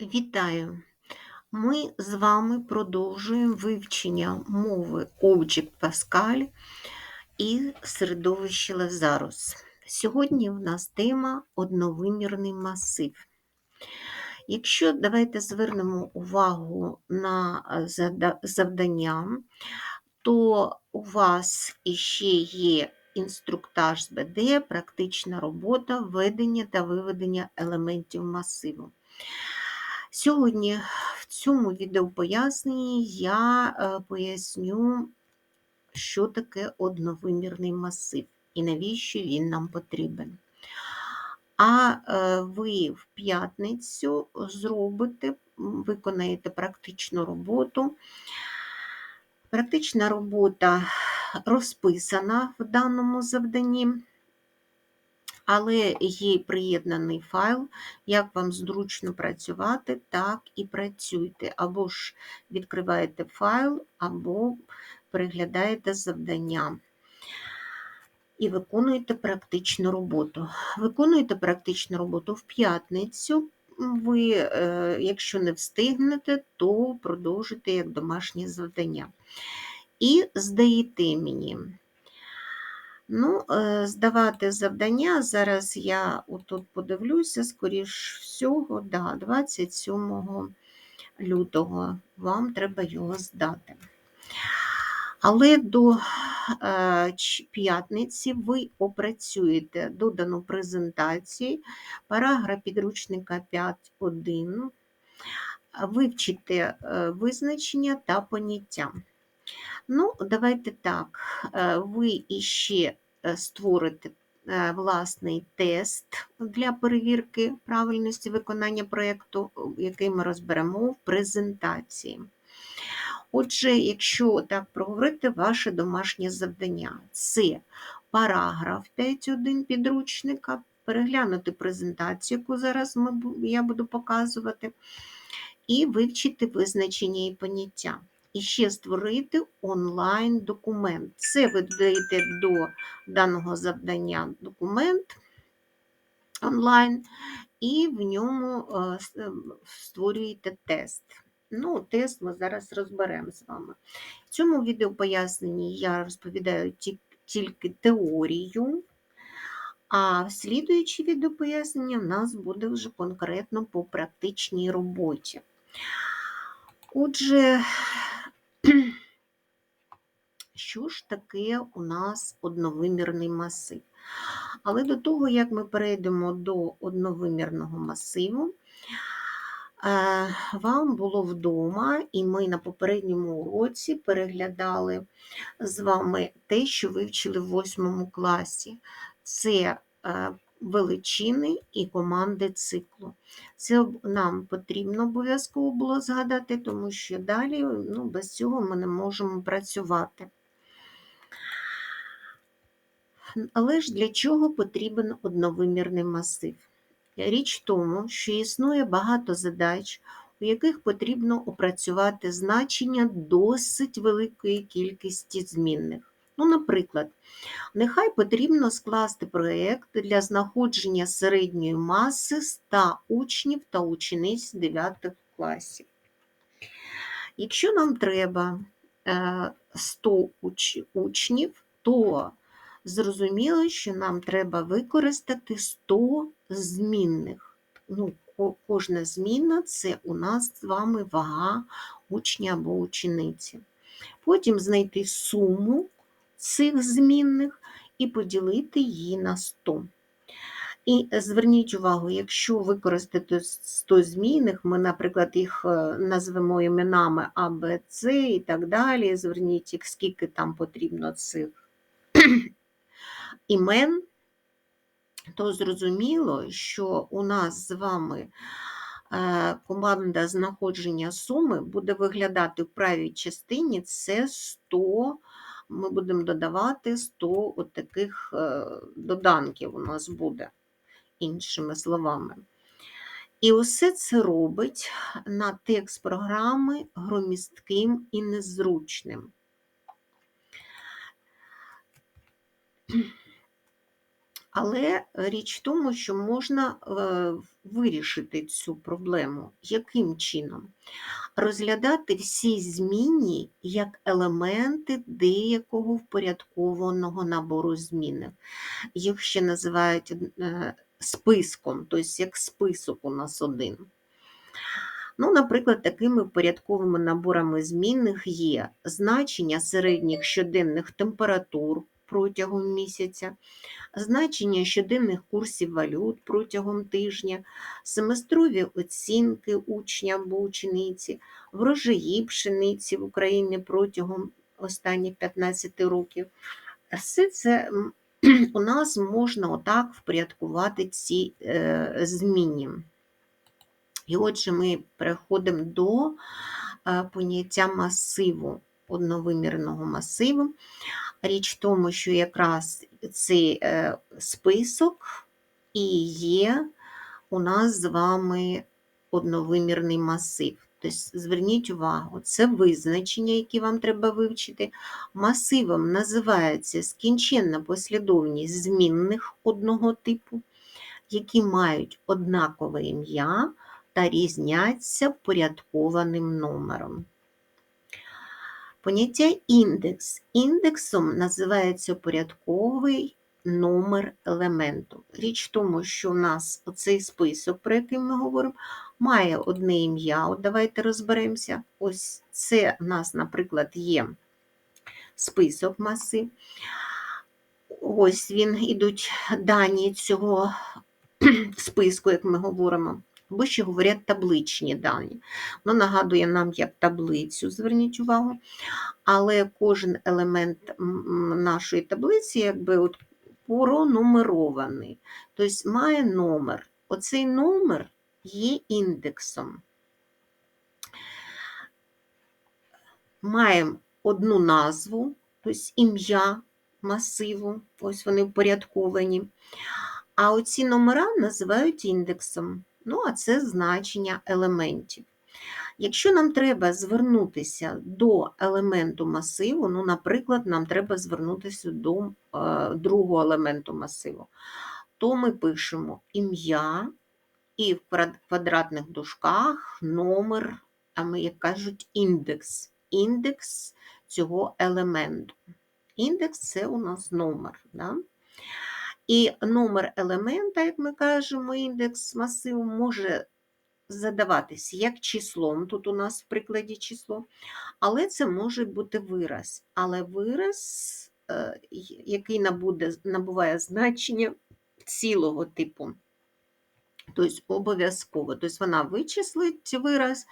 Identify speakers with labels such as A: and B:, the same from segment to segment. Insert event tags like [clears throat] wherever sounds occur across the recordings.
A: Вітаю! Ми з вами продовжуємо вивчення мови Object Pascal і середовище Lazarus. Сьогодні в нас тема одновимірний масив. Якщо давайте звернемо увагу на завдання, то у вас іще є інструктаж з БД, практична робота, введення та виведення елементів масиву. Сьогодні в цьому відеопоясненні я е, поясню, що таке одновимірний масив і навіщо він нам потрібен. А е, ви в п'ятницю зробите, виконаєте практичну роботу. Практична робота розписана в даному завданні але є приєднаний файл, як вам зручно працювати, так і працюйте. Або ж відкриваєте файл, або переглядаєте завдання. І виконуєте практичну роботу. Виконуєте практичну роботу в п'ятницю. Ви, е, якщо не встигнете, то продовжуйте як домашнє завдання. І здаєте мені. Ну, е, здавати завдання, зараз я отут подивлюся, скоріш всього, да, 27 лютого вам треба його здати. Але до е, п'ятниці ви опрацюєте додану презентацію, параграф підручника 5.1, вивчите е, визначення та поняття. Ну, давайте так, е, ви іще е, створите е, власний тест для перевірки правильності виконання проєкту, який ми розберемо в презентації. Отже, якщо так проговорити, ваше домашнє завдання це параграф 5.1 підручника, переглянути презентацію, яку зараз я буду показувати, і вивчити визначення і поняття і ще створити онлайн-документ. Це ви додаєте до даного завдання документ онлайн, і в ньому е, е, створюєте тест. Ну, Тест ми зараз розберемо з вами. В цьому відеопоясненні я розповідаю тільки теорію, а в слідуючі відеопояснення в нас буде вже конкретно по практичній роботі. Отже, що ж таке у нас одновимірний масив? Але до того, як ми перейдемо до одновимірного масиву, е, вам було вдома, і ми на попередньому уроці переглядали з вами те, що вивчили в 8 класі. Це е, величини і команди циклу. Це нам потрібно обов'язково було згадати, тому що далі ну, без цього ми не можемо працювати. Але ж для чого потрібен одновимірний масив? Річ в тому, що існує багато задач, у яких потрібно опрацювати значення досить великої кількості змінних. Ну, Наприклад, нехай потрібно скласти проєкт для знаходження середньої маси 100 учнів та учениць 9 класів. Якщо нам треба 100 е, учнів, то зрозуміло, що нам треба використати 100 змінних. Ну, Кожна зміна це у нас з вами вага учня або учениці. Потім знайти суму цих змінних і поділити її на 100. І зверніть увагу, якщо використати 100 змінних, ми, наприклад, їх е, назвемо іменами А, Б, С і так далі. Зверніть скільки там потрібно цих [clears throat] імен, то зрозуміло, що у нас з вами е, команда знаходження суми буде виглядати в правій частині це 100 ми будемо додавати 100 от таких е, доданків у нас буде, іншими словами. І усе це робить на текст програми громістким і незручним. Але річ в тому, що можна е, вирішити цю проблему. Яким чином? Розглядати всі змінні як елементи деякого впорядкованого набору змінних. Їх ще називають е, списком, тобто як список у нас один. Ну, Наприклад, такими порядковими наборами змінних є значення середніх щоденних температур протягом місяця, значення щоденних курсів валют протягом тижня, семестрові оцінки учня або учениці, врожаї пшениці в Україні протягом останніх 15 років. Все це у нас можна отак впорядкувати ці е, зміни. І отже, ми переходимо до е, поняття масиву, одновимірного масиву. Річ в тому, що якраз цей е, список і є у нас з вами одновимірний масив. Тобто, зверніть увагу, це визначення, які вам треба вивчити. Масивом називається скінченна послідовність змінних одного типу, які мають однакове ім'я та різняться порядкованим номером. Поняття індекс. Індексом називається порядковий номер елементу. Річ в тому, що у нас оцей список, про який ми говоримо, має одне ім'я. От Давайте розберемося. Ось це у нас, наприклад, є список маси. Ось він ідуть дані цього [clears throat] списку, як ми говоримо або ще говорять табличні дані. Воно нагадує нам як таблицю, зверніть увагу, але кожен елемент нашої таблиці якби от пронумерований, тобто має номер. Оцей номер є індексом. Маємо одну назву, тобто ім'я масиву, ось вони впорядковані. А оці номера називають індексом. Ну, а це значення елементів. Якщо нам треба звернутися до елементу масиву, ну, наприклад, нам треба звернутися до е, другого елементу масиву, то ми пишемо ім'я і в квадратних дужках номер, а ми, як кажуть, індекс. Індекс цього елементу. Індекс це у нас номер. Да? І номер елемента, як ми кажемо, індекс масиву може задаватись як числом, тут у нас в прикладі число, але це може бути вираз. Але вираз, е, який набуде, набуває значення цілого типу. Тобто обов'язково. Тобто вона вичислить вираз,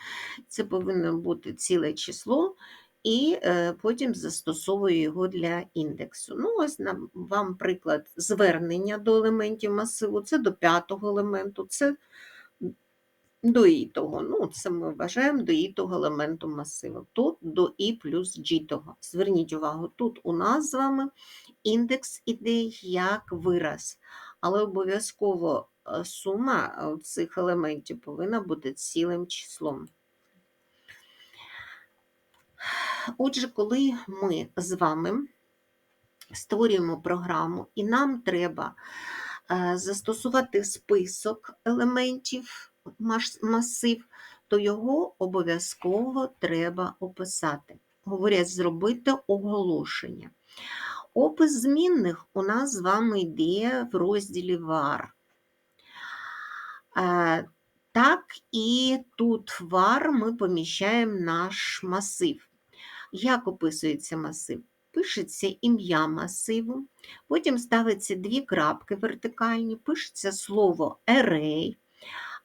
A: це повинно бути ціле число, і е, потім застосовую його для індексу. Ну, ось вам приклад звернення до елементів масиву, це до п'ятого елементу, це до ітого. Ну, Це ми вважаємо до ітого елементу масиву. Тут до і плюс джітого. Зверніть увагу, тут у нас з вами індекс іде як вираз, але обов'язково е, сума цих елементів повинна бути цілим числом. Отже, коли ми з вами створюємо програму, і нам треба е, застосувати список елементів масив, то його обов'язково треба описати. Говорять, зробити оголошення. Опис змінних у нас з вами йде в розділі var. Е, так, і тут var ми поміщаємо наш масив. Як описується масив? Пишеться ім'я масиву, потім ставиться дві крапки вертикальні, пишеться слово array.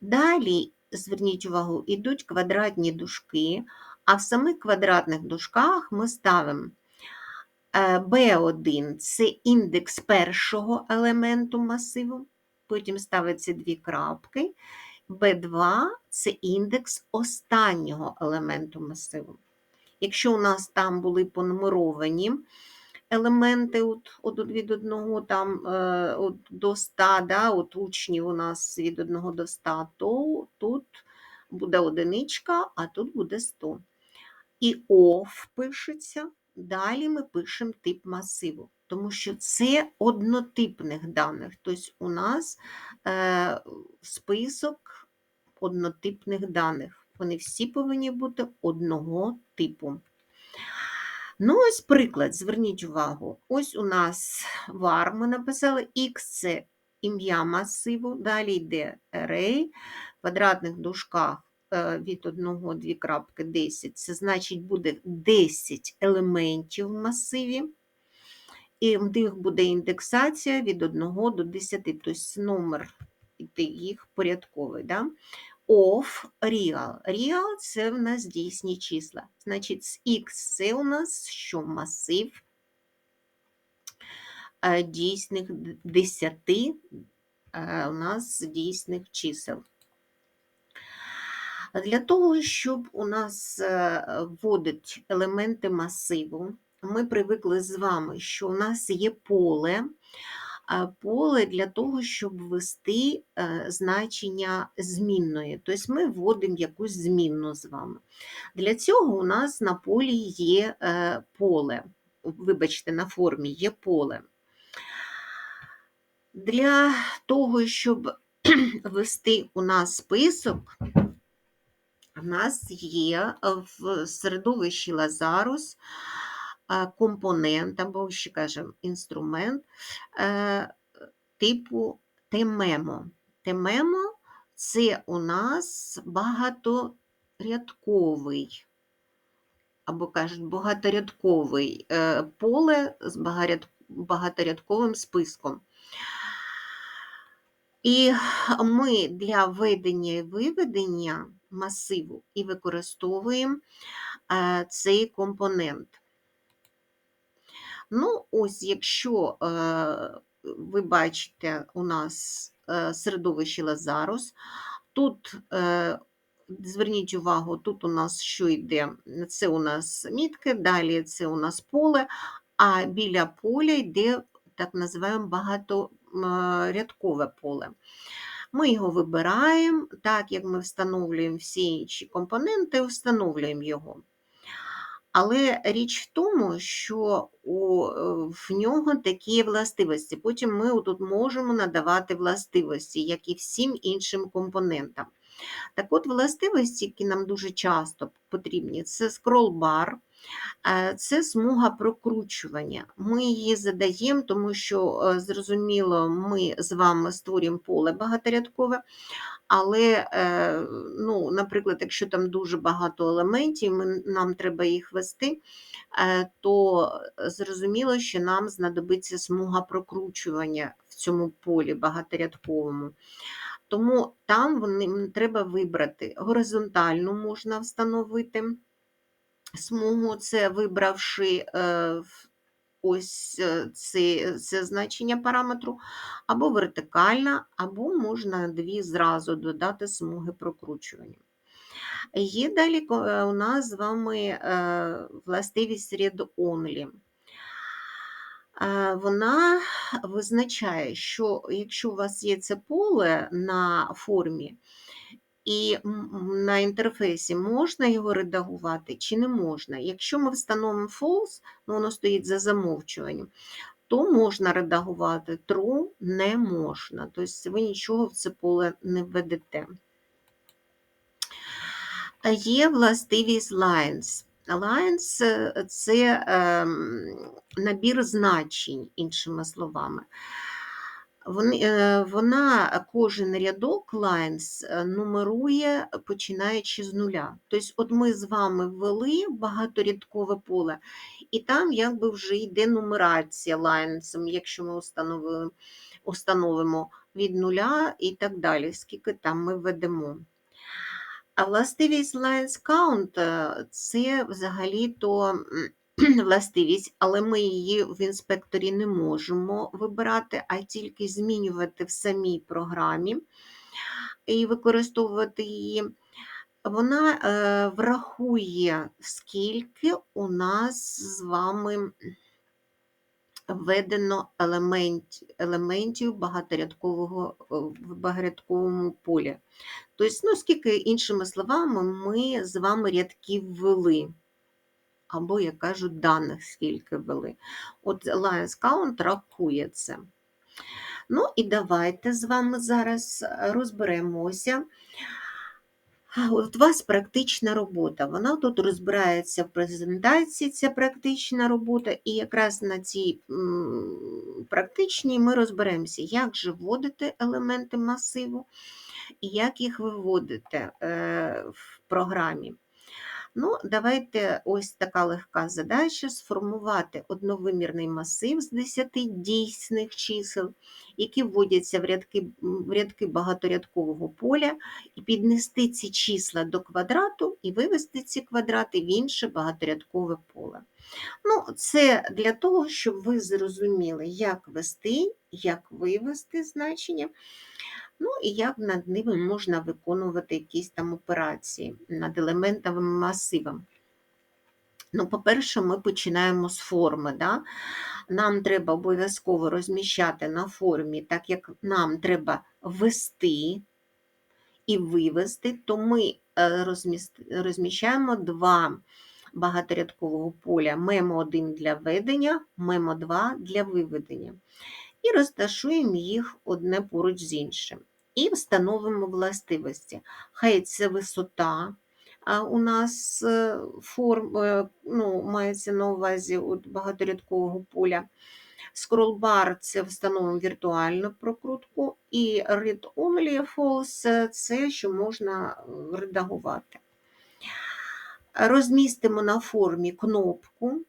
A: Далі, зверніть увагу, йдуть квадратні дужки, а в самих квадратних дужках ми ставимо B1 е, це індекс першого елементу масиву, потім ставиться дві крапки, B2 це індекс останнього елементу масиву. Якщо у нас там були понумеровані елементи от, от від 1 там, е, от, до 100, да, от учнів у нас від 1 до 100, то тут буде одиничка, а тут буде 100. І OF пишеться, далі ми пишемо тип масиву. тому що це однотипних даних. Тобто у нас е, список однотипних даних. Вони всі повинні бути одного типу. Ну, ось приклад, зверніть увагу. Ось у нас var ми написали X це ім'я масиву, далі йде array, в квадратних дужках е, від 1 2 крапки 10, це значить буде 10 елементів в масиві. І в них буде індексація від 1 до 10, тобто номер їх порядковий. Да? Of real. Real – це в нас дійсні числа. Значить, з X це у нас що масив е, дійсних 10 е, у нас дійсних чисел. Для того, щоб у нас е, вводить елементи масиву, ми привикли з вами, що у нас є поле, поле для того, щоб ввести е, значення змінної. Тобто ми вводимо якусь змінну з вами. Для цього у нас на полі є е, поле. Вибачте, на формі є поле. Для того, щоб [clears throat] ввести у нас список, у нас є в середовищі Лазарус компонент, або ще кажемо інструмент е, типу темемо. Темемо це у нас багаторядковий, або кажуть, багаторядковий е, поле з багаторядковим списком. І ми для введення і виведення масиву і використовуємо е, цей компонент. Ну, ось, якщо е, ви бачите у нас е, середовище Лазарус, тут, е, зверніть увагу, тут у нас що йде? Це у нас мітки, далі це у нас поле, а біля поля йде так називаємо багаторядкове поле. Ми його вибираємо, так як ми встановлюємо всі інші компоненти, встановлюємо його. Але річ в тому, що у, е, в нього такі властивості. Потім ми тут можемо надавати властивості, як і всім іншим компонентам. Так от, властивості, які нам дуже часто потрібні, це скролл-бар, е, це смуга прокручування. Ми її задаємо, тому що, е, зрозуміло, ми з вами створюємо поле багаторядкове, але, е, ну, наприклад, якщо там дуже багато елементів, нам треба їх вести, е, то зрозуміло, що нам знадобиться смуга прокручування в цьому полі багаторядковому. Тому там вони, треба вибрати горизонтальну можна встановити смугу, це вибравши е, ось е, це, це значення параметру, або вертикальна, або можна дві зразу додати смуги прокручування. Є далі е, у нас з вами е, властивість read only. Вона визначає, що якщо у вас є це поле на формі, і на інтерфейсі можна його редагувати чи не можна. Якщо ми встановимо false, ну воно стоїть за замовчуванням, то можна редагувати true не можна. Тобто ви нічого в це поле не введете. Є властивість lines. Lines – це ем, набір значень, іншими словами. Е, вона кожен рядок lines е, нумерує, починаючи з нуля. Тобто, от ми з вами ввели багаторядкове поле, і там якби вже йде нумерація lines, якщо ми установимо, установимо від нуля і так далі, скільки там ми введемо. А властивість lines count е, – це взагалі-то [clears throat] властивість, але ми її в інспекторі не можемо вибирати, а тільки змінювати в самій програмі і використовувати її. Вона е, врахує, скільки у нас з вами введено елемент, елементів багаторядкового в багаторядковому полі. Тобто, ну, скільки, іншими словами, ми з вами рядків ввели. Або, як кажуть, даних, скільки ввели. От Lions Count рахує це. Ну і давайте з вами зараз е, розберемося. От у вас практична робота. Вона тут розбирається в презентації, ця практична робота, і якраз на цій практичній ми розберемося, як же вводити елементи масиву і як їх виводити е, в програмі. Ну, давайте ось така легка задача сформувати одновимірний масив з 10 дійсних чисел, які вводяться в рядки, в рядки багаторядкового поля, і піднести ці числа до квадрату і вивести ці квадрати в інше багаторядкове поле. Ну, це для того, щоб ви зрозуміли, як вести, як вивести значення, ну і як над ними можна виконувати якісь там операції над елементовим масивом. Ну, по-перше, ми починаємо з форми. Да? Нам треба обов'язково розміщати на формі, так як нам треба ввести і вивести, то ми е, розміщаємо два багаторядкового поля мемо1 для введення, мемо2 для виведення. І розташуємо їх одне поруч з іншим. І встановимо властивості. Хай це висота. У нас е, форм, е, ну, мається на увазі багаторядкового поля. Scrollbar – це встановимо віртуальну прокрутку, і read only false – це що можна е, редагувати. Розмістимо на формі кнопку,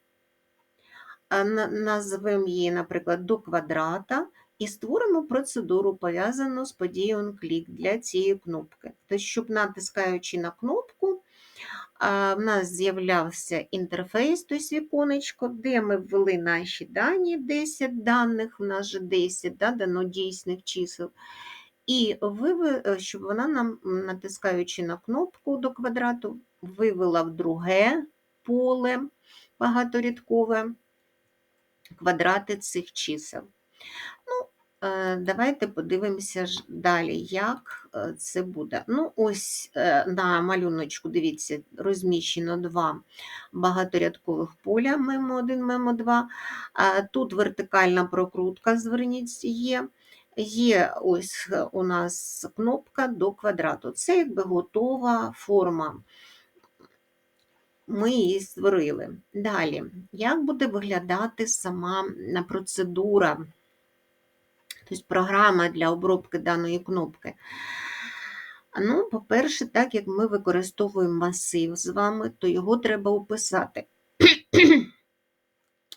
A: назвемо її, наприклад, до квадрата, і створимо процедуру, пов'язану з подією OnClick для цієї кнопки. Тобто, щоб натискаючи на кнопку, в нас з'являвся інтерфейс, тобто віконечко, де ми ввели наші дані, 10 даних, в нас же 10 да, дано дійсних чисел. І виви- е, щоб вона нам, натискаючи на кнопку до квадрату, вивела в друге поле багаторядкове квадрати цих чисел. Е, давайте подивимося ж далі, як е, це буде. Ну, ось е, на малюночку, дивіться, розміщено два багаторядкових поля мемо1, мемо2. Тут вертикальна прокрутка, зверніть, є. Є ось у нас кнопка до квадрату. Це якби готова форма. Ми її створили. Далі, як буде виглядати сама процедура, тобто програма для обробки даної кнопки? Ну, по-перше, так як ми використовуємо масив з вами, то його треба описати. [clears throat]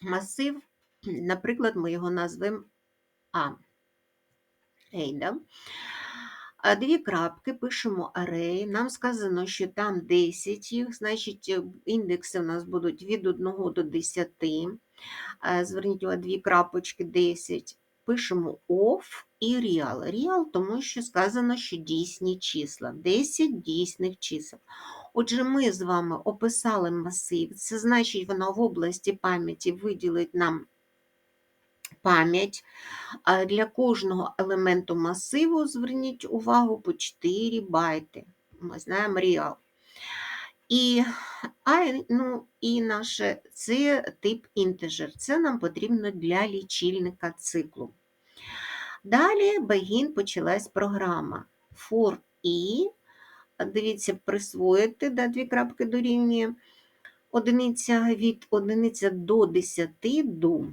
A: Масив, наприклад, ми його назвемо А. Ей, да? А Дві крапки, пишемо array. Нам сказано, що там 10 їх, значить індекси у нас будуть від 1 до 10. Е, Зверніть увагу, дві крапочки 10. Пишемо off і real. Real, тому що сказано, що дійсні числа. 10 дійсних чисел. Отже, ми з вами описали масив. Це значить, вона в області пам'яті виділить нам пам'ять. Для кожного елементу масиву зверніть увагу по 4 байти. Ми знаємо real. І, а, ну, і наше це тип інтежер. Це нам потрібно для лічильника циклу. Далі begin почалась програма. For i, дивіться, присвоїти, да, дві крапки дорівнює. Одиниця від одиниця до 10 до.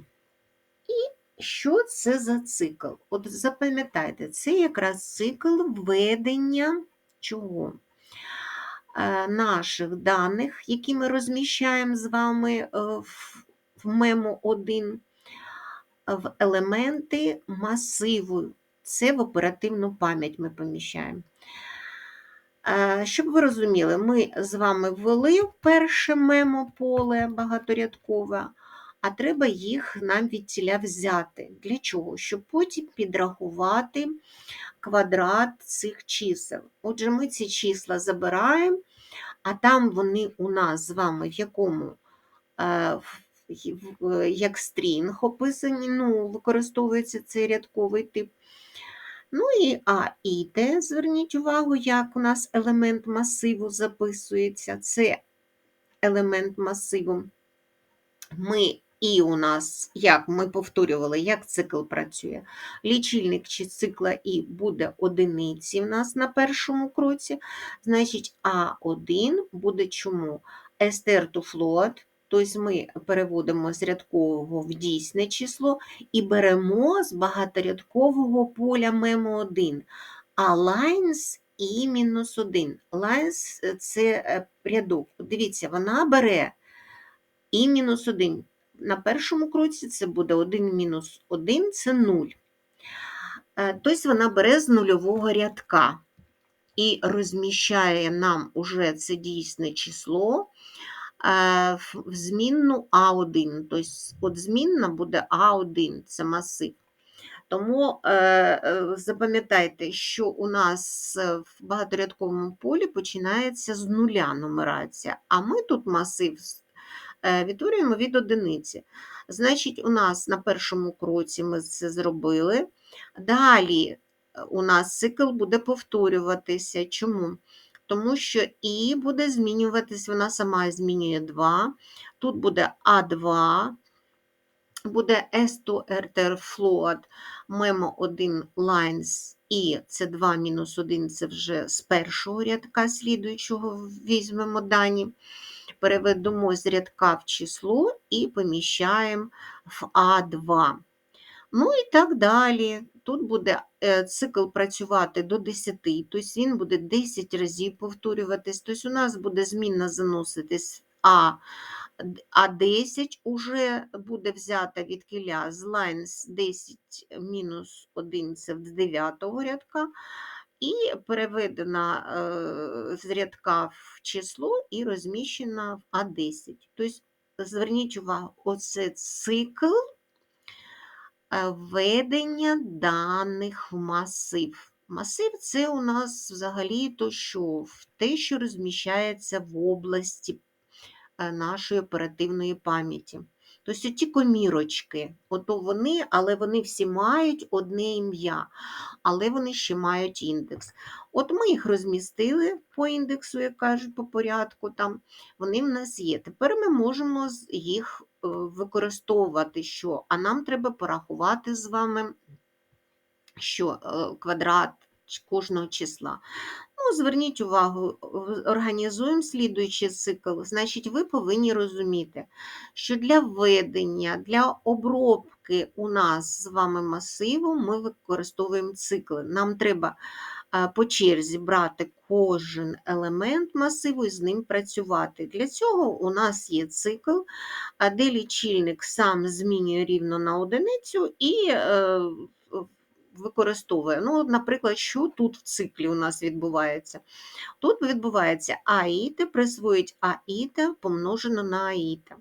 A: Що це за цикл? От запам'ятайте, це якраз цикл введення чого? Е, Наших даних, які ми розміщаємо з вами е, в мемо 1, в елементи масиву. Це в оперативну пам'ять ми поміщаємо. Е, Щоб ви розуміли, ми з вами ввели перше мемо поле багаторядкове, а треба їх нам від ціля взяти. Для чого? Щоб потім підрахувати квадрат цих чисел. Отже, ми ці числа забираємо, а там вони у нас з вами в якому е, як стрінг описані, ну, використовується цей рядковий тип. Ну і А і Т, зверніть увагу, як у нас елемент масиву записується. Це елемент масиву. ми і у нас, як ми повторювали, як цикл працює. Лічильник чи цикла І буде одиниці в нас на першому кроці. Значить, А1 буде чому? Естер to float, тобто ми переводимо з рядкового в дійсне число і беремо з багаторядкового поля мемо 1. А lines і мінус 1. Lines – це е, рядок. Дивіться, вона бере і мінус 1. На першому кроці це буде 1 мінус 1 це 0. Тобто вона бере з нульового рядка і розміщає нам уже це дійсне число е, в змінну А1. Тобто от змінна буде А1, це масив. Тому е, е, запам'ятайте, що у нас в багаторядковому полі починається з нуля нумерація, а ми тут масив Е, відтворюємо від одиниці. Значить, у нас на першому кроці ми це зробили. Далі е, у нас цикл буде повторюватися. Чому? Тому що І буде змінюватись, вона сама змінює 2. Тут буде А2, буде S2RTR float, memo 1 lines і це 2 мінус 1 це вже з першого рядка слідуючого візьмемо дані переведемо з рядка в число і поміщаємо в А2. Ну і так далі. Тут буде е, цикл працювати до 10, тобто він буде 10 разів повторюватись. Тобто у нас буде змінна заноситись А. А 10 уже буде взята від кіля з lines 10 мінус 1 це з 9 рядка, і переведена е, з рядка в число і розміщена в А10. Тобто, зверніть увагу, оце цикл е, введення даних в масив. Масив це у нас взагалі то що? те, що розміщається в області е, нашої оперативної пам'яті. Тобто ті комірочки, ото вони, але вони всі мають одне ім'я, але вони ще мають індекс. От ми їх розмістили по індексу, як кажуть, по порядку, там вони в нас є. Тепер ми можемо їх е, використовувати, що? а нам треба порахувати з вами що е, квадрат кожного числа. Ну, Зверніть увагу, організуємо слідуючий цикл. Значить, ви повинні розуміти, що для введення, для обробки у нас з вами масиву ми використовуємо цикли. Нам треба по черзі брати кожен елемент масиву і з ним працювати. Для цього у нас є цикл, де лічильник сам змінює рівно на одиницю і е, використовує. Ну, Наприклад, що тут в циклі у нас відбувається? Тут відбувається аїта, присвоїть аїта помножено на аїта.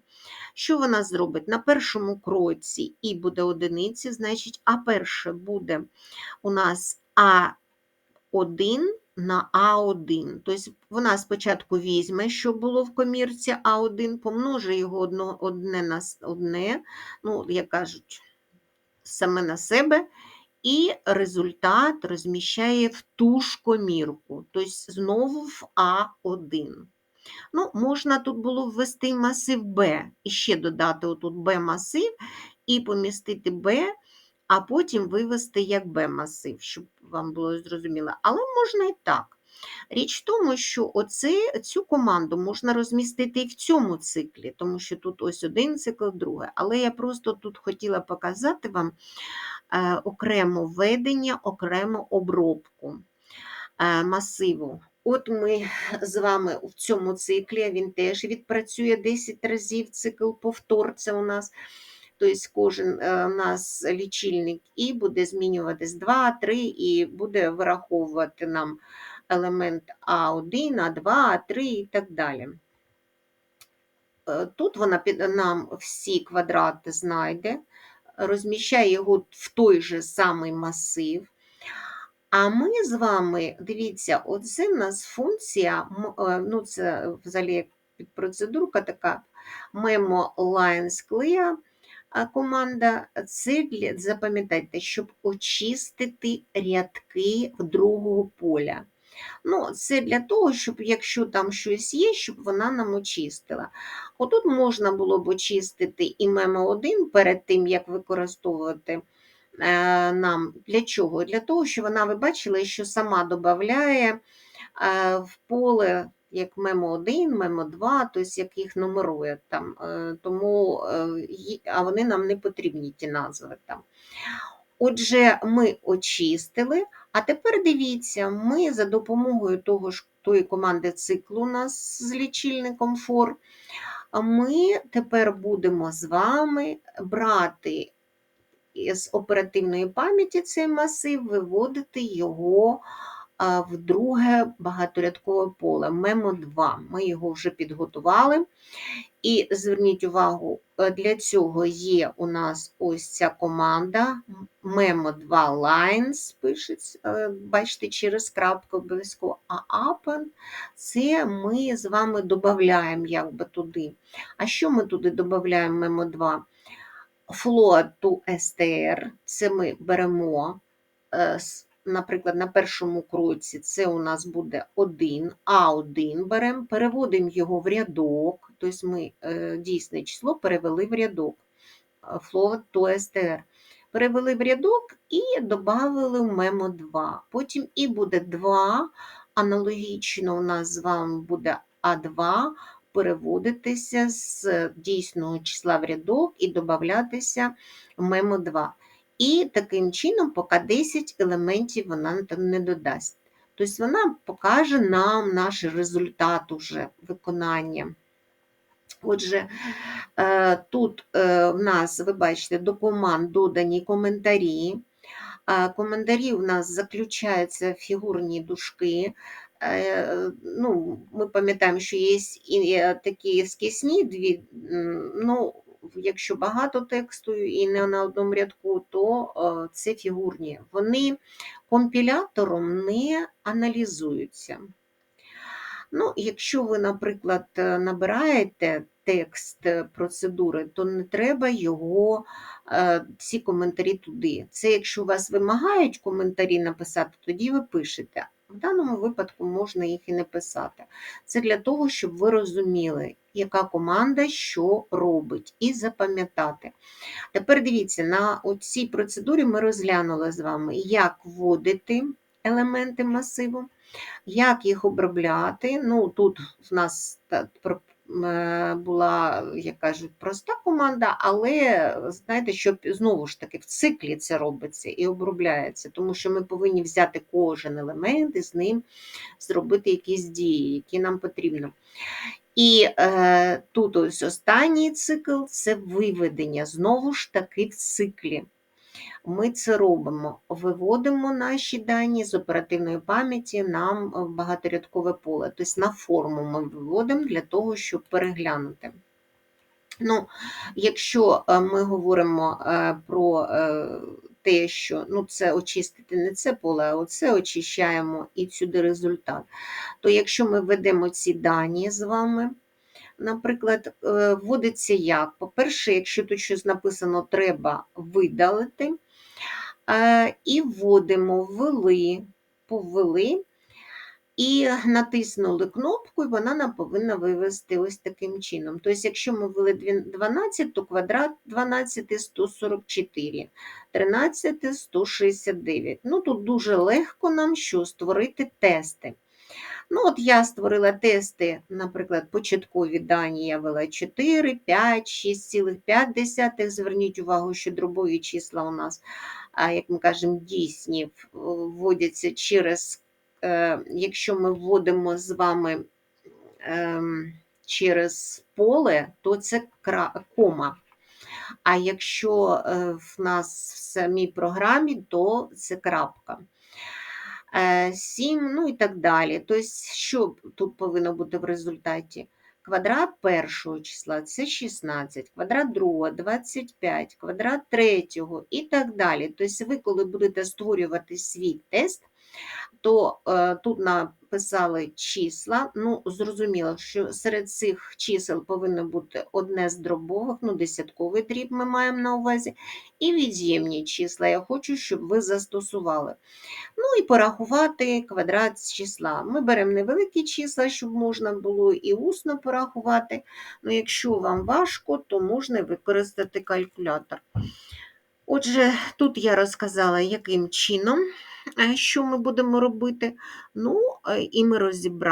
A: Що вона зробить? На першому кроці і буде одиниці, значить, а перше буде у нас А1 на А1. Тобто вона спочатку візьме, що було в комірці А1, помножить його одне на одне, ну, як кажуть, саме на себе, і результат розміщає в ту ж комірку, тобто знову в А1. Ну, Можна тут було ввести масив Б, і ще додати отут Б-масив і помістити Б, а потім вивести як Б-масив, щоб вам було зрозуміло. Але можна і так. Річ в тому, що оце, цю команду можна розмістити і в цьому циклі, тому що тут ось один цикл, другий. Але я просто тут хотіла показати вам окремо введення, окрему обробку е, масиву. От ми з вами в цьому циклі, він теж відпрацює 10 разів цикл повтор, це у нас. Тобто кожен е, у нас лічильник і буде змінюватись 2, 3, і буде вираховувати нам елемент А1, А2, А3 і так далі. Е, тут вона нам всі квадрати знайде, розміщає його в той же самий масив. А ми з вами, дивіться, оце в нас функція, е, ну це взагалі процедурка така memo lines clear команда, це запам'ятайте, щоб очистити рядки другого поля. Ну, це для того, щоб якщо там щось є, щоб вона нам очистила. Отут можна було б очистити і мемо 1 перед тим, як використовувати е, нам для чого? Для того, що вона, ви бачили, що сама додає е, в поле як мемо 1, мемо 2, тобто їх нумерує там. Е, тому, а вони нам не потрібні, ті назви там. Отже, ми очистили, а тепер дивіться, ми за допомогою того ж тої команди циклу у нас з лічильником фор, ми тепер будемо з вами брати з оперативної пам'яті цей масив, виводити його в друге багаторядкове поле мемо 2. Ми його вже підготували. І зверніть увагу, е, для цього є у нас ось ця команда memo 2 lines, пишеться, е, бачите, через крапку обов'язково, а append це ми з вами додаємо якби туди. А що ми туди додаємо memo 2? Float to str, це ми беремо, е, наприклад, на першому кроці це у нас буде 1, А1 беремо, переводимо його в рядок, тобто ми е, дійсне число перевели в рядок. е, Float to str. Перевели в рядок і додали в мемо 2. Потім і буде 2, аналогічно у нас з вами буде А2, переводитися з дійсного числа в рядок і додатися в мемо 2. І таким чином, поки 10 елементів вона там не додасть. Тобто вона покаже нам наш результат уже виконання. Отже, е, тут е, в нас, ви бачите, до команд додані коментарі. Коментарі у нас заключаються фігурні дужки. Е, Ну, ми пам'ятаємо, що є такі скисні дві, ну, якщо багато тексту і не на одному рядку, то е, це фігурні. Вони компілятором не аналізуються. Ну, якщо ви, наприклад, е, набираєте текст е, процедури, то не треба його, всі коментарі туди. Це якщо вас вимагають коментарі написати, тоді ви пишете. В даному випадку можна їх і не писати. Це для того, щоб ви розуміли, яка команда що робить, і запам'ятати. Тепер дивіться, на цій процедурі ми розглянули з вами, як вводити елементи масиву, як їх обробляти. Ну, Тут в нас була, як кажуть, проста команда, але знаєте, що знову ж таки в циклі це робиться і обробляється, тому що ми повинні взяти кожен елемент і з ним зробити якісь дії, які нам потрібно. І е, тут ось останній цикл це виведення, знову ж таки в циклі. Ми це робимо, виводимо наші дані з оперативної пам'яті нам багаторядкове поле. Тобто на форму ми виводимо для того, щоб переглянути. Ну, Якщо е, ми говоримо е, про е, те, що ну, це очистити не це поле, а оце очищаємо і сюди результат, то якщо ми введемо ці дані з вами, наприклад, вводиться як? По-перше, якщо тут щось написано, треба видалити. Е, І вводимо ввели, повели, і натиснули кнопку, і вона нам повинна вивести ось таким чином. Тобто, якщо ми ввели 12, то квадрат 12 – 144, 13 – 169. Ну, тут дуже легко нам що створити тести. Ну, от я створила тести, наприклад, початкові дані я вела 4, 5, 6,5. Зверніть увагу, що дробові числа у нас, як ми кажемо, дійсні вводяться через, е, якщо ми вводимо з вами ем, через поле, то це кома. А якщо е, в нас в самій програмі, то це крапка. 7, ну і так далі. Тобто, що тут повинно бути в результаті? Квадрат першого числа це 16, квадрат другого 25, квадрат третього і так далі. Тобто, ви, коли будете створювати свій тест, то е, тут написали числа. Ну, зрозуміло, що серед цих чисел повинно бути одне з дробових, ну, десятковий дріб ми маємо на увазі, і від'ємні числа. Я хочу, щоб ви застосували. Ну і порахувати квадрат з числа. Ми беремо невеликі числа, щоб можна було і усно порахувати. Ну, якщо вам важко, то можна використати калькулятор. Отже, тут я розказала, яким чином, що ми будемо робити. Ну, е, і ми розібрали.